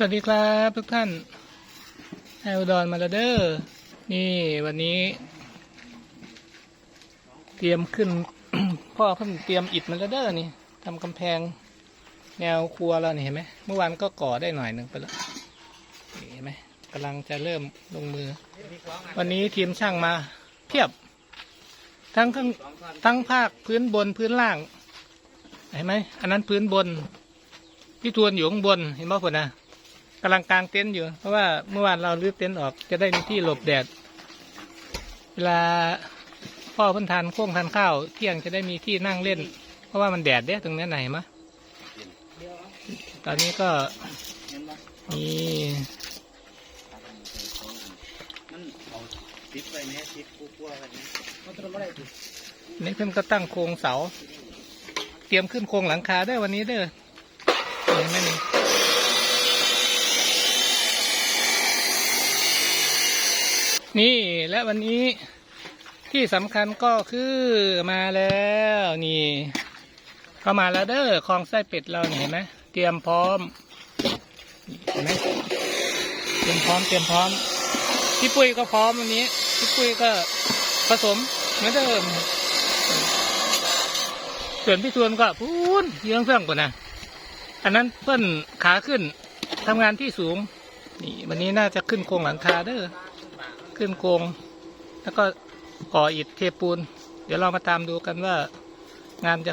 สวัสดีครับทุกท่านไออุดรมาลเด้อนี่วันนี้ เตรียมขึ้น พ่อเพิ่งเตรียมอิฐมาลเด้อนี่ทำกำแพง แนวครัวเรานี่เห็นไหมเมื่อวานก็ก่อได้หน่อยหนึ่งไปแล้วเห็นไหมกำลังจะเริ่มลงมือ วันนี้ทีมช่างมาเพียบ ทั้งทั้งทั้งภาคพื้นบนพื้นล่าง เห็นไหมอันนั้นพื้นบนพี่ทวนอยู่ข้างบนเห็นไหมผลนะ กำลังกางเต็นท์อยู่ เพราะว่าเมื่อวานเราลื้อเต็นท์ออกจะได้มีที่หลบแดด เวลาพ่อพิ่นทานโค้งทานข้าวเที่ยงจะได้มีที่นั่งเล่น เพราะว่ามันแดดเด้ตรงนี้ไหนมะตอนนี้ก็มีนี่เพิ่นก็ตั้งโครงเสา เตรียมขึ้นโครงหลังคาได้วันนี้เด้อเห็นไหม นี่และวันนี้ที่สำคัญก็คือมาแล้วนี่เข้ามาแล้วเด้อคลองไส้เป็ดเราเห็นไหมเตรียมพร้อมเห็นไหมเตรียมพร้อมเตรียมพร้อมพี่ปุ้ยก็พร้อมวันนี้พี่ปุ้ยก็ผสมเหมือนเดิมส่วนพี่ทวนก็พูนเยื้องเฟื่องกว่านะอันนั้นเพิ่นขาขึ้นทำงานที่สูง นี่ วันนี้น่าจะขึ้นโครงหลังคาเด้อ ขึ้นโครงแล้วก็ก่ออิฐเทปูน เดี๋ยวเรามาตามดูกันว่างานจะ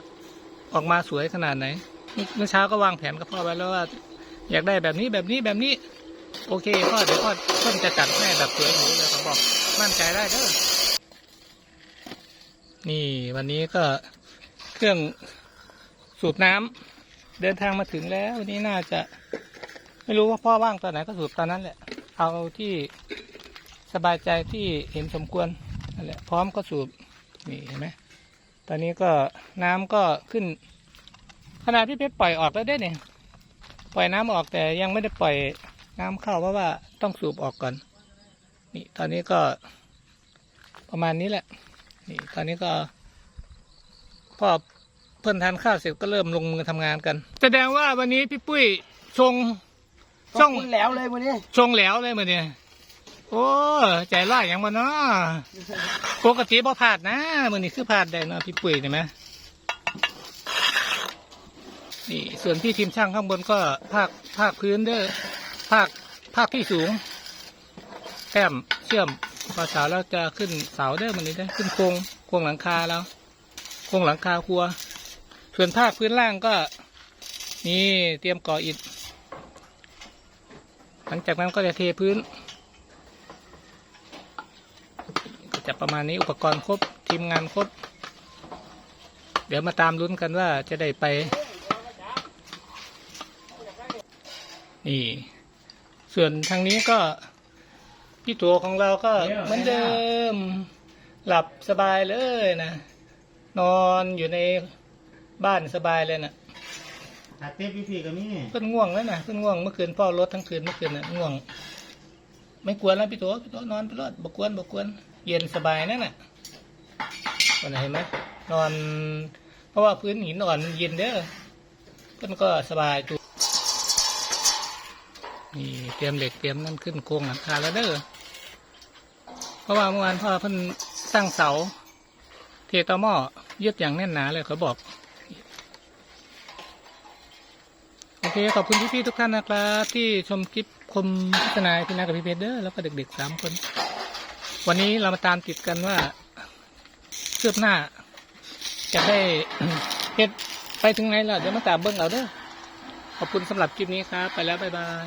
ออกมาสวยขนาดไหน เมื่อเช้าก็วางแผนกับพ่อไว้แล้วว่า อยากได้แบบนี้แบบนี้แบบนี้ โอเคพ่อเดี๋ยวพ่อเพิ่นจะจัดให้แบบสวยหรูเลยเขาบอกมั่นใจได้เด้อนี่วันนี้ก็เครื่องสูบน้ำเดินทางมาถึงแล้ว วันนี้น่าจะ ไม่รู้ว่าพ่อว่างตอนไหนก็สูบตอนนั้นแหละ เอาที่ สบายใจที่เห็นสมควรนั่นแหละพร้อมก็สูบนี่เห็นไหมตอนนี้ก็น้ำก็ขึ้น ขนาดพี่เพชรปล่อยออกแล้วได้เนี่ยปล่อยน้ำออกแต่ยังไม่ได้ปล่อยน้ำเข้าเพราะว่าต้องสูบออกก่อน นี่ตอนนี้ก็ประมาณนี้แหละ นี่ตอนนี้ก็พ่อเพื่อนทานข้าวเสร็จก็เริ่มลงมือทำงานกัน แสดงว่าวันนี้พี่ปุ้ยชงช่ช่อองงแล้วเลยวันนี้ชงแล้วเลยมือเนี่ย โอ้ใจร้ายอย่างมันเนาะปกติบ่พลาดนะมือนี้คือพลาดได้เนาะพี่ปุ้ยเห็นไหมนี่ส่วนพี่ทีมช่างข้างบนก็ภาคภาคพื้นเด้อภาคภาคที่สูงแต้มเชื่อมพอเสาแล้วจะขึ้นเสาเด้อมันนี้ได้ขึ้นโครงโครงหลังคาแล้วโครงหลังคาครัว ส่วนภาคพื้นล่างก็ นี่เตรียมก่ออิฐหลังจากนั้นก็จะเทพื้นก็ จะประมาณนี้อุปกรณ์ครบทีมงานครบ เดี๋ยวมาตามลุ้นกันว่าจะได้ไป นี่ ส่วนทางนี้ก็พี่ตัวของเราก็เหมือนเดิม หลับสบายเลยนะ นอนอยู่ในบ้านสบายเลยนะถักเทปพี่พี่ก็มีเพิ่นง่วงแล้วนะเพิ่นง่วงเมื่อคืนพ่อรถทั้งคืนเมื่อคืนน่ะง่วง ไม่กวนแล้วพี่ตัวพี่ตัวนอนไปรถบกวนบกวน เย็นสบายนั่นน่ะวันไหนเห็นไหมนอน เพราะว่าพื้นหินอ่อนเย็นเด้อเพิ่นก็สบายตัวนี่เตรียมเหล็กเตรียมนั่นขึ้นโครงหลังคาแล้วเด้อเพราะว่าเมื่อวานพ่อเพิ่นสร้งเสา เทตอหม้อยึดอย่างแน่นหนาเลยเขาบอกโอเคขอบคุณพี่ๆทุกท่านนะครับ ที่ชมคลิปคมพิจารณาพี่นากับพี่เพชรเด้อแล้วก็เด็กๆสามคน วันนี้เรามาตามติดกันว่าเคืบหน้า จะได้เฮ็ดไปถึงไหนแล้วเดี๋ยวมาตามเบิ้งเราเด้อขอบคุณสำหรับคลิปนี้ครับ ไปแล้ว บ๊ายบาย